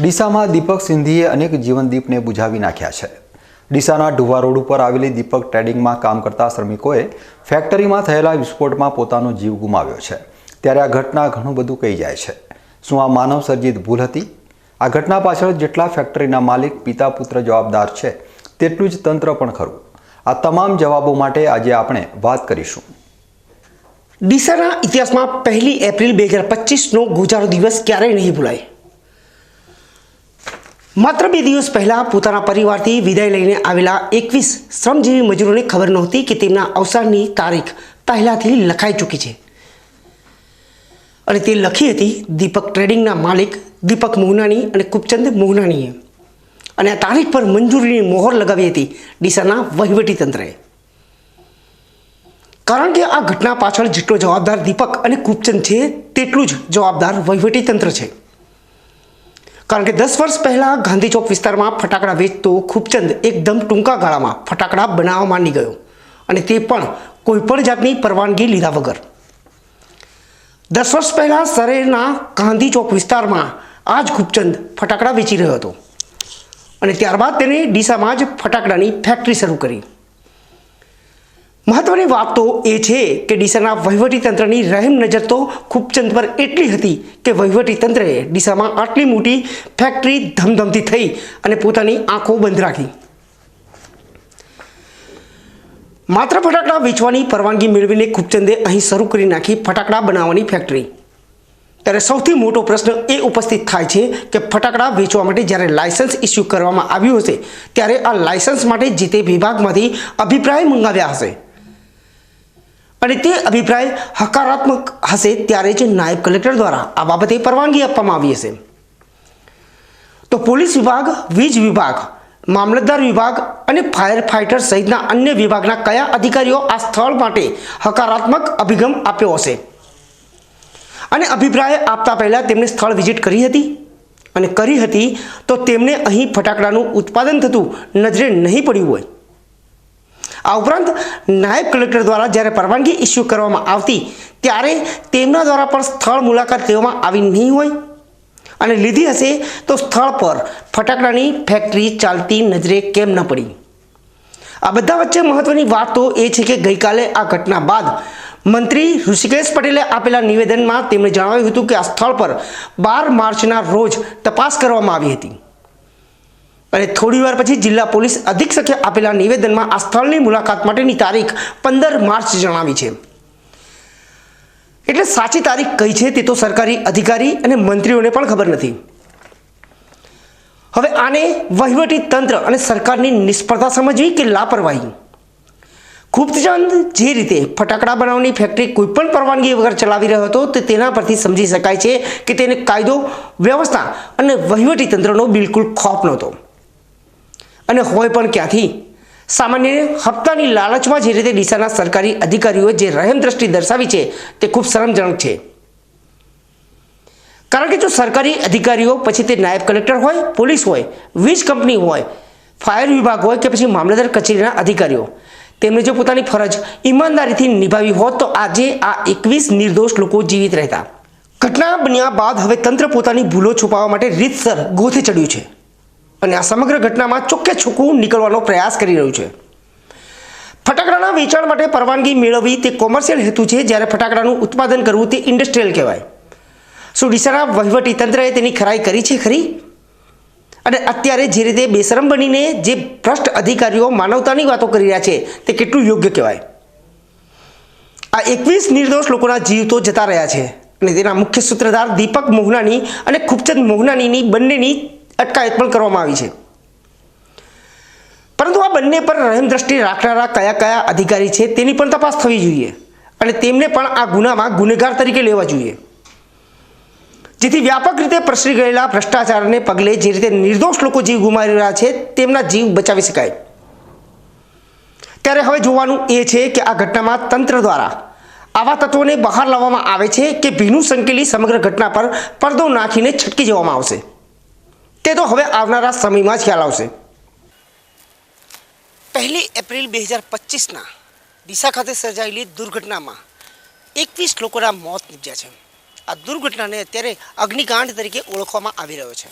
ડીસામાં દીપક સિંધીએ અનેક જીવનદીપને બુઝાવી નાખ્યા છે. ડીસાના ઢુવા રોડ ઉપર આવેલી દીપક ટ્રેડિંગમાં કામ કરતા શ્રમિકોએ ફેક્ટરીમાં થયેલા વિસ્ફોટમાં પોતાનો જીવ ગુમાવ્યો છે. ત્યારે આ ઘટના ઘણું બધું કહી જાય છે. શું આ માનવ સર્જિત ભૂલ હતી? આ ઘટના પાછળ જેટલા ફેક્ટરીના માલિક, પિતા, પુત્ર જવાબદાર છે, તેટલું જ તંત્ર પણ ખરું. આ તમામ જવાબો માટે આજે આપણે વાત કરીશું. ડીસાના ઇતિહાસમાં પહેલી એપ્રિલ બે હજાર પચીસનો ગુજારો દિવસ ક્યારેય નહીં ભૂલાય. માત્ર બે દિવસ પહેલાં પોતાના પરિવારથી વિદાય લઈને આવેલા એકવીસ શ્રમજીવી મજૂરોને ખબર નહોતી કે તેમના અવસાનની તારીખ પહેલાથી લખાઈ ચૂકી છે. અને તે લખી હતી દીપક ટ્રેડિંગના માલિક દીપક મોહનાની અને કુપચંદ મોહનાનીએ અને આ તારીખ પર મંજૂરીની મોહર લગાવી હતી ડીસાના વહીવટી તંત્રએ. કારણ કે આ ઘટના પાછળ જેટલો જવાબદાર દીપક અને કુપચંદ છે, તેટલું જ જવાબદાર વહીવટી તંત્ર છે. કારણ કે દસ વર્ષ પહેલાં ગાંધી ચોક વિસ્તારમાં ફટાકડા વેચતો ખૂબચંદ એકદમ ટૂંકા ગાળામાં ફટાકડા બનાવવા માંડી ગયો. અને તે પણ કોઈપણ જાતની પરવાનગી લીધા વગર. દસ વર્ષ પહેલાં શહેરના ગાંધી ચોક વિસ્તારમાં આ જ ખૂબચંદ ફટાકડા વેચી રહ્યો હતો. અને ત્યારબાદ તેને ડીસામાં જ ફટાકડાની ફેક્ટરી શરૂ કરી. મહત્વની વાત તો એ છે કે ડીસાના વહીવટી તંત્રની રહેમ નજર તો ખૂબચંદ પર એટલી હતી કે વહીવટી તંત્રએ ડીસામાં આટલી મોટી ફેક્ટરી ધમધમતી થઈ અને પોતાની આંખો બંધ રાખી. માત્ર ફટાકડા વેચવાની પરવાનગી મેળવીને ખૂબચંદે અહીં શરૂ કરી નાખી ફટાકડા બનાવવાની ફેક્ટરી. ત્યારે સૌથી મોટો પ્રશ્ન એ ઉપસ્થિત થાય છે કે ફટાકડા વેચવા માટે જ્યારે લાયસન્સ ઇસ્યુ કરવામાં આવ્યું હશે, ત્યારે આ લાયસન્સ માટે જે તે વિભાગમાંથી અભિપ્રાય મંગાવ્યા હશે. અને તે અભિપ્રાય હકારાત્મક હશે ત્યારે જ નાયબ કલેક્ટર દ્વારા આ બાબતે પરવાનગી આપવામાં આવી હશે. તો પોલીસ વિભાગ, વીજ વિભાગ, મામલતદાર વિભાગ અને ફાયર ફાઇટર સહિતના અન્ય વિભાગના કયા અધિકારીઓ આ સ્થળ માટે હકારાત્મક અભિગમ આપ્યો હશે? અને અભિપ્રાય આપતા પહેલાં તેમણે સ્થળ વિઝિટ કરી હતી? અને કરી હતી તો તેમને અહીં ફટાકડાનું ઉત્પાદન થતું નજરે નહીં પડ્યું હોય. આ ઉપરાંત નાયબ કલેક્ટર દ્વારા જ્યારે પરવાનગી ઇસ્યુ કરવામાં આવતી ત્યારે તેમના દ્વારા પણ સ્થળ મુલાકાત લેવામાં આવી નહીં હોય અને લીધી હશે તો સ્થળ પર ફટાકડાની ફેક્ટરી ચાલતી નજરે કેમ ન પડી? આ બધા વચ્ચે મહત્વની વાત તો એ છે કે ગઈકાલે આ ઘટના બાદ મંત્રી ઋષિકેશ પટેલે આપેલા નિવેદનમાં તેમણે જણાવ્યું હતું કે આ સ્થળ પર બાર માર્ચના રોજ તપાસ કરવામાં આવી હતી. અને થોડીવાર પછી જિલ્લા પોલીસ અધિક્ષકે આપેલા નિવેદનમાં આ સ્થળની મુલાકાત માટેની તારીખ પંદર માર્ચ જણાવી છે. એટલે સાચી તારીખ કઈ છે તે તો સરકારી અધિકારી અને મંત્રીઓને પણ ખબર નથી. હવે આને વહીવટી તંત્ર અને સરકારની નિષ્ફળતા સમજવી કે લાપરવાહી? ખૂબચંદ જે રીતે ફટાકડા બનાવવાની ફેક્ટરી કોઈપણ પરવાનગી વગર ચલાવી રહ્યો હતો તે તેના પરથી સમજી શકાય છે કે તેને કાયદો, વ્યવસ્થા અને વહીવટી તંત્રનો બિલકુલ ખોફ નહોતો. અને હોય પણ ક્યાંથી? સામાન્ય હપ્તાની લાલચમાં જે રીતે ડીસાના સરકારી અધિકારીઓએ જે રહેમ દ્રષ્ટિ દર્શાવી છે, તે ખૂબ શરમજનક છે. કારણ કે જો સરકારી અધિકારીઓ, પછી તે નાયબ કલેક્ટર હોય, પોલીસ હોય, વીજ કંપની હોય, ફાયર વિભાગ હોય કે પછી મામલતદાર કચેરીના અધિકારીઓ, તેમણે જો પોતાની ફરજ ઈમાનદારીથી નિભાવી હોત, તો આજે આ એકવીસ નિર્દોષ લોકો જીવિત રહેતા. ઘટના બન્યા બાદ હવે તંત્ર પોતાની ભૂલો છુપાવવા માટે રીતસર ગોથે ચડ્યું છે. અને આ સમગ્ર ઘટનામાં ચોખ્ખે છૂકું નીકળવાનો પ્રયાસ કરી રહ્યું છે. ફટાકડાના વેચાણ માટે પરવાનગી મેળવવી તે કોમર્શિયલ હેતુ છે, જ્યારે ફટાકડાનું ઉત્પાદન કરવું તે ઇન્ડસ્ટ્રીયલ કહેવાય. શું ડીસાના વહીવટી તંત્રએ તેની ખરાઈ કરી છે ખરી? અને અત્યારે જે રીતે બેશરમ બનીને જે ભ્રષ્ટ અધિકારીઓ માનવતાની વાતો કરી રહ્યા છે, તે કેટલું યોગ્ય કહેવાય? આ એકવીસ નિર્દોષ લોકોના જીવ તો જતા રહ્યા છે. અને તેના મુખ્ય સૂત્રધાર દીપક મોહનાની અને ખૂબચંદ મોહનાનીની બંનેની અટકાયત પણ કરવામાં આવી છે. પરંતુ આ બંને પર રહેમ દ્રષ્ટિ રાખનારા કયા કયા અધિકારી છે તેની પણ તપાસ થવી જોઈએ અને તેમને પણ આ ગુનામાં ગુનેગાર તરીકે લેવા જોઈએ. જેથી વ્યાપક રીતે પ્રસરી ગયેલા ભ્રષ્ટાચારને પગલે જે રીતે નિર્દોષ લોકો જીવ ગુમાવી રહ્યા છે તેમના જીવ બચાવી શકાય. ત્યારે હવે જોવાનું એ છે કે આ ઘટનામાં તંત્ર દ્વારા આવા તત્વોને બહાર લાવવામાં આવે છે કે ભીનું સંકેલી સમગ્ર ઘટના પર પડદો નાખીને છટકી જવામાં આવશે. તે તો હવે આવનારા સમયમાં જ ખ્યાલ આવશે. પહેલી એપ્રિલ બે હજાર પચીસના ડીસા ખાતે સર્જાયેલી દુર્ઘટનામાં એકવીસ લોકોના મોત નીપજ્યા છે. આ દુર્ઘટનાને અત્યારે અગ્નિકાંડ તરીકે ઓળખવામાં આવી રહ્યો છે.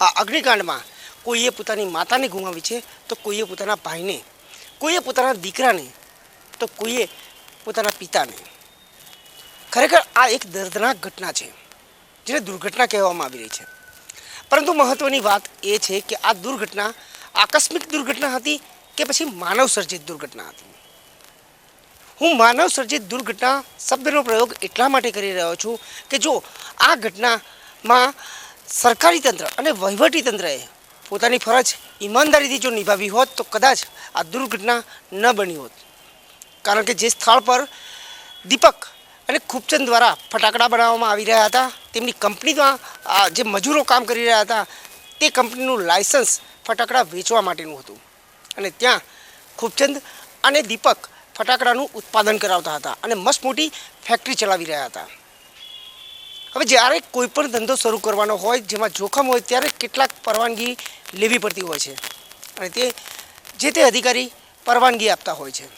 આ અગ્નિકાંડમાં કોઈએ પોતાની માતાને ગુમાવી છે તો કોઈએ પોતાના ભાઈને, કોઈએ પોતાના દીકરાને, તો કોઈએ પોતાના પિતાને. ખરેખર આ એક દર્દનાક ઘટના છે, જેને દુર્ઘટના કહેવામાં આવી રહી છે. પરંતુ મહત્વની વાત એ છે કે આ દુર્ઘટના આકસ્મિક દુર્ઘટના હતી કે પછી માનવ સર્જિત દુર્ઘટના હતી? હું માનવ સર્જિત દુર્ઘટના શબ્દનો પ્રયોગ એટલા માટે કરી રહ્યો છું કે જો આ ઘટનામાં સરકારી તંત્ર અને વહીવટી તંત્રએ પોતાની ફરજ ઈમાનદારીથી જો નિભાવી હોત તો કદાચ આ દુર્ઘટના ન બની હોત. કારણ કે જે સ્થળ પર દીપક અને ખૂબચંદ દ્વારા ફટાકડા બનાવવામાં આવી રહ્યા હતા. તેમની કંપનીમાં જે મજૂરો કામ કરી રહ્યા હતા, તે કંપનીનું લાયસન્સ ફટાકડા વેચવા માટેનું હતું. અને ત્યાં ખૂબચંદ અને દીપક ફટાકડાનું ઉત્પાદન કરાવતા હતા અને મસ્ત મોટી ફેક્ટરી ચલાવી રહ્યા હતા. હવે જ્યારે કોઈ પણ ધંધો શરૂ કરવાનો હોય, જેમાં જોખમ હોય, ત્યારે કેટલાક પરવાનગી લેવી પડતી હોય છે. અને તે, જે તે અધિકારી પરવાનગી આપતા હોય છે.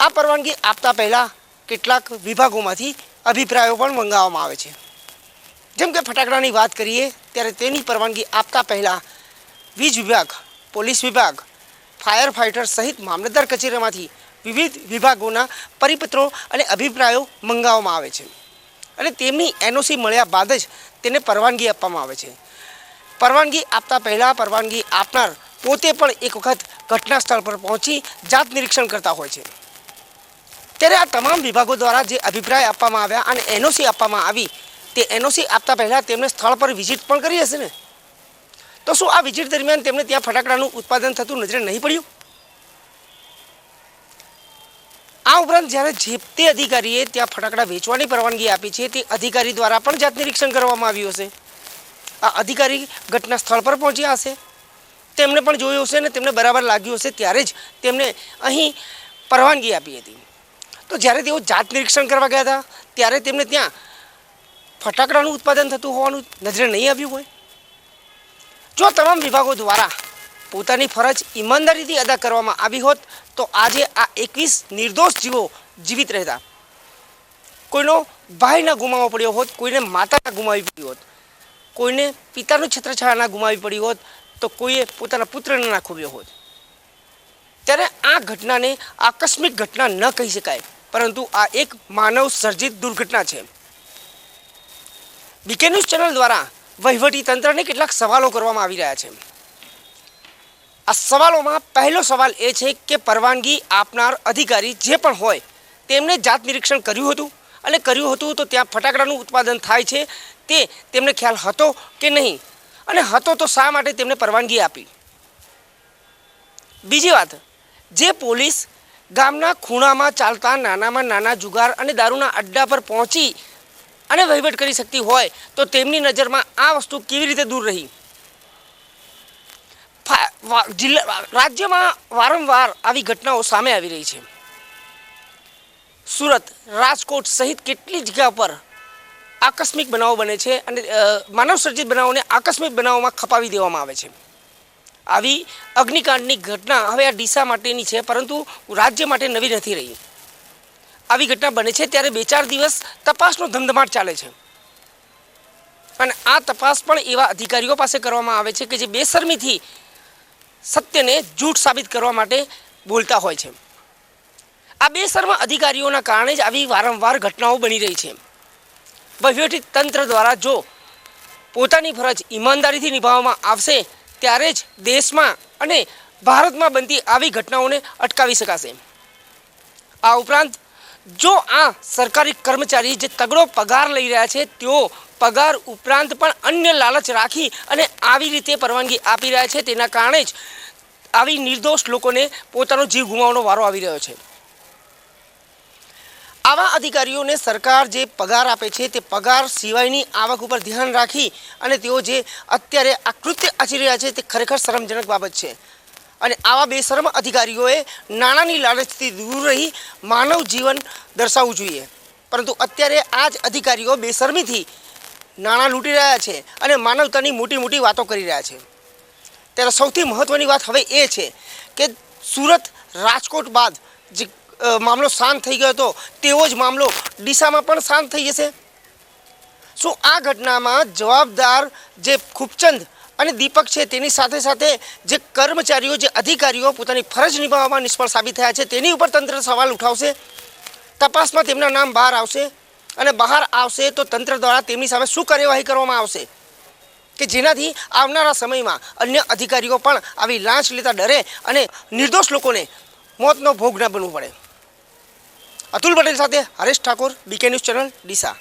આ પરવાનગી આપતા પહેલાં કેટલાક વિભાગોમાંથી અભિપ્રાયો પણ મંગાવવામાં આવે છે. જેમ કે ફટાકડાની વાત કરીએ, ત્યારે તેની પરવાનગી આપતા પહેલાં વીજ વિભાગ, પોલીસ વિભાગ, ફાયર ફાઇટર સહિત મામલતદાર કચેરીમાંથી વિવિધ વિભાગોના પરિપત્રો અને અભિપ્રાયો મંગાવવામાં આવે છે. અને તેમની એનઓસી મળ્યા બાદ જ તેને પરવાનગી આપવામાં આવે છે. પરવાનગી આપતા પહેલાં પરવાનગી આપનાર પોતે પણ એક વખત ઘટના સ્થળ પર પહોંચી જાત નિરીક્ષણ કરતા હોય છે. ત્યારે આ તમામ વિભાગો દ્વારા જે અભિપ્રાય આપવામાં આવ્યા અને એનઓસી આપવામાં આવી, તે એનઓસી આપતા પહેલાં તેમણે સ્થળ પર વિઝિટ પણ કરી હશે ને? તો શું આ વિઝિટ દરમિયાન તેમને ત્યાં ફટાકડાનું ઉત્પાદન થતું નજરે નહીં પડ્યું? આ ઉપરાંત જ્યારે જે તે અધિકારીએ ત્યાં ફટાકડા વેચવાની પરવાનગી આપી છે, તે અધિકારી દ્વારા પણ જાત નિરીક્ષણ કરવામાં આવ્યું હશે. આ અધિકારી ઘટના સ્થળ પર પહોંચ્યા હશે. તેમણે પણ જોયું હશે ને તેમને બરાબર લાગ્યું હશે, ત્યારે જ તેમને અહીં પરવાનગી આપી હતી. તો જ્યારે તેઓ જાત નિરીક્ષણ કરવા ગયા હતા, ત્યારે તેમને ત્યાં ફટાકડાનું ઉત્પાદન થતું હોવાનું નજરે નહીં આવ્યું હોય. જો તમામ વિભાગો દ્વારા પોતાની ફરજ ઈમાનદારીથી અદા કરવામાં આવી હોત, તો આજે આ એકવીસ નિર્દોષ જીવો જીવિત રહેતા. કોઈનો ભાઈ ના ગુમાવવો પડ્યો હોત, કોઈને માતા ના ગુમાવી પડી હોત, કોઈને પિતાનું છત્રછાયા ના ગુમાવી પડી હોત, તો કોઈએ પોતાના પુત્રને ના ખોવ્યો હોત. ત્યારે આ ઘટનાને આકસ્મિક ઘટના ન કહી શકાય. પરંતુ આ એક માનવ સર્જિત દુર્ઘટના છે. બીકે ન્યૂઝ ચેનલ દ્વારા વહીવટી તંત્રને કેટલાક સવાલો કરવામાં આવી રહ્યા છે. આ સવાલોમાં પહેલો સવાલ એ છે કે પરવાનગી આપનાર અધિકારી જે પણ હોય તેમણે જાત નિરીક્ષણ કર્યું હતું અને કર્યું હતું તો ત્યાં ફટાકડાનું ઉત્પાદન થાય છે તે તેમને ખ્યાલ હતો કે નહીં? અને હતો તો શા માટે તેમને પરવાનગી આપી? બીજી વાત, જે પોલીસ ગામના ખૂણામાં ચાલતા નાનામાં નાના જુગાર અને દારૂના અડ્ડા પર પહોંચી અને વહીવટ કરી શકતી હોય તો તેમની નજરમાં આ વસ્તુ કેવી રીતે દૂર રહી? જિલ્લા, રાજ્યમાં વારંવાર આવી ઘટનાઓ સામે આવી રહી છે. સુરત, રાજકોટ સહિત કેટલી જગ્યા પર આકસ્મિક બનાવો બને છે અને માનવસર્જિત બનાવોને આકસ્મિક બનાવોમાં ખપાવી દેવામાં આવે છે. આવી અગ્નિકાંડની ઘટના હવે આ ડીસા માટેની છે, પરંતુ રાજ્ય માટે નવી નથી રહી. આવી ઘટના બને છે ત્યારે બે ચાર દિવસ તપાસનો ધમધમાટ ચાલે છે. અને આ તપાસ પણ એવા અધિકારીઓ પાસે કરવામાં આવે છે કે જે બેશરમીથી સત્યને જૂઠ સાબિત કરવા માટે બોલતા હોય છે. આ બેશર્મ અધિકારીઓના કારણે જ આવી વારંવાર ઘટનાઓ બની રહી છે. વહીવટી તંત્ર દ્વારા જો પોતાની ફરજ ઈમાનદારીથી નિભાવવામાં આવશે ત્યારે જ દેશમાં અને ભારતમાં બનતી આવી ઘટનાઓને અટકાવી શકાશે. આ ઉપરાંત, જો આ સરકારી કર્મચારી જે તગડો પગાર લઈ રહ્યા છે, તેઓ પગાર ઉપરાંત પણ અન્ય લાલચ રાખી અને આવી રીતે પરવાનગી આપી રહ્યા છે, તેના કારણે જ આવી નિર્દોષ લોકોને પોતાનો જીવ ગુમાવવાનો વારો આવી રહ્યો છે. આવા અધિકારીઓને સરકાર જે પગાર આપે છે તે પગાર સિવાયની આવક ઉપર ધ્યાન રાખી અને તેઓ જે અત્યારે આ કૃત્ય આચરી રહ્યા છે તે ખરેખર શરમજનક બાબત છે. અને આવા બેશરમ અધિકારીઓએ નાણાંની લાલચથી દૂર રહી માનવ જીવન દર્શાવવું જોઈએ. પરંતુ અત્યારે આ જ અધિકારીઓ બેશરમીથી નાણાં લૂંટી રહ્યા છે અને માનવતાની મોટી મોટી વાતો કરી રહ્યા છે. ત્યારે સૌથી મહત્ત્વની વાત હવે એ છે કે સુરત રાજકોટ બાદ જે મામલો શાંત થઈ ગયો હતો. તેવો જ મામલો ડીસામાં પણ શાંત થઈ જશે. શું આ ઘટનામાં જવાબદાર જે ખૂબચંદ અને દીપક છે, તેની સાથે સાથે જે કર્મચારીઓ, જે અધિકારીઓ પોતાની ફરજ નિભાવવામાં નિષ્ફળ સાબિત થયા છે, તેની ઉપર તંત્ર સવાલ ઉઠાવશે. તપાસમાં તેમના નામ બહાર આવશે અને બહાર આવશે તો તંત્ર દ્વારા તેમની સામે શું કાર્યવાહી કરવામાં આવશે? કે જેનાથી આવનારા સમયમાં અન્ય અધિકારીઓ પણ આવી લાંચ લેતા ડરે અને નિર્દોષ લોકોને મોતનો ભોગ ન બનવું પડે. અતુલ પટેલ સાથે Haresh Thakor BK news channel Deesa.